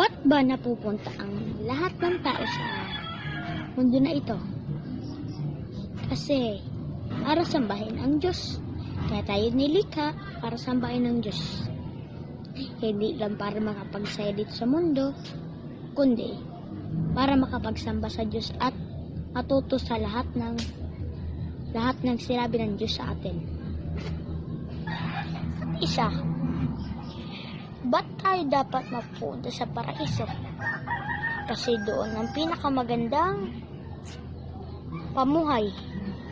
Ba't ba napupunta ang lahat ng tao sa mundo na ito? Kasi para sambahin ang Diyos. Kaya tayo nilikha para sambahin ang Diyos. Hindi lang para makapagsaya dito sa mundo, kundi para makapagsamba sa Diyos at matuto sa lahat ng lahat ng sinabi ng Diyos sa atin. Isa, ba't tayo dapat mapunta sa paraiso? Kasi doon ang pinakamagandang pamuhay,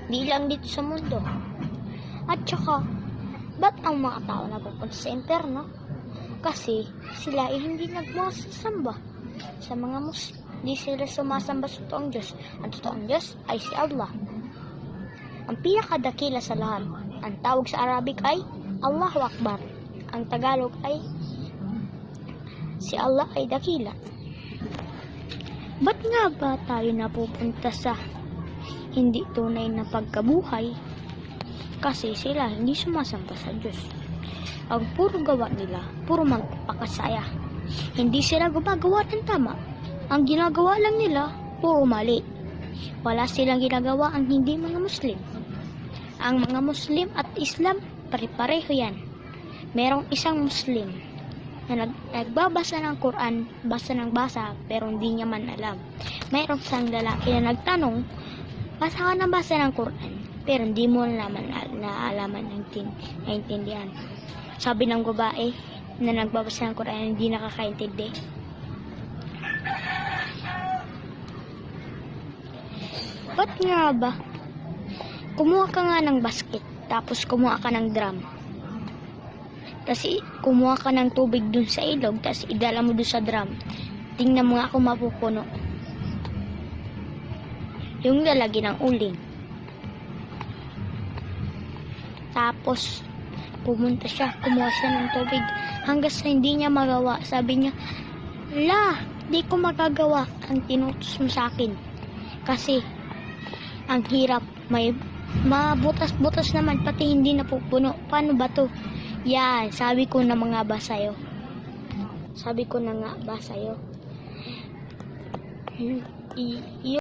di lang dito sa mundo. At saka, ba't ang mga tao napupunta sa impyerno? Kasi sila ay hindi nagmasasamba sa mga Muslim. Hindi sila sumasamba sa totoong Diyos. Ang totoong Diyos ay si Allah. Ang pinakadakila sa lahat. Ang tawag sa Arabic ay Allahu Akbar. Ang Tagalog ay si Allah ay dakila. Ba't nga ba tayo napupunta sa hindi tunay na pagkabuhay? Kasi sila hindi sumasamba sa Diyos. Ang puro gawa nila, puro magpakasaya. Hindi sila gumagawa ng tama. Ang ginagawa lang nila, puro mali. Wala silang ginagawa ang hindi mga Muslim. Ang mga Muslim at Islam, pare-pareho yan. Merong isang Muslim na nag, nagbabasa ng Quran, basa ng basa, pero hindi niya man alam. Merong isang lalaki na nagtanong, basa ka ng basa ng Quran, pero hindi mo naman na, naalaman ng tin, naintindihan. Sabi ng babae na nagbabasa ng Quran, hindi nakakaintindi. Ba't nga ba? Kumuha ka nga ng basket, tapos kumuha ka ng drum. Tapos kumuha ka ng tubig dun sa ilog, tapos idala mo dun sa drum. Tingnan mo nga kung mapupuno. Yung lalagi ng uling. Tapos, pumunta siya, kumuha siya ng tubig. Hanggang sa hindi niya magawa, sabi niya, La, di ko magagawa ang tinutos mo sa akin. Kasi, ang hirap, may mabutas-butas naman, pati hindi napupuno. Paano ba to? Yan, sabi ko na mga ba sa'yo. Sabi ko na nga ba sa'yo. Y- y-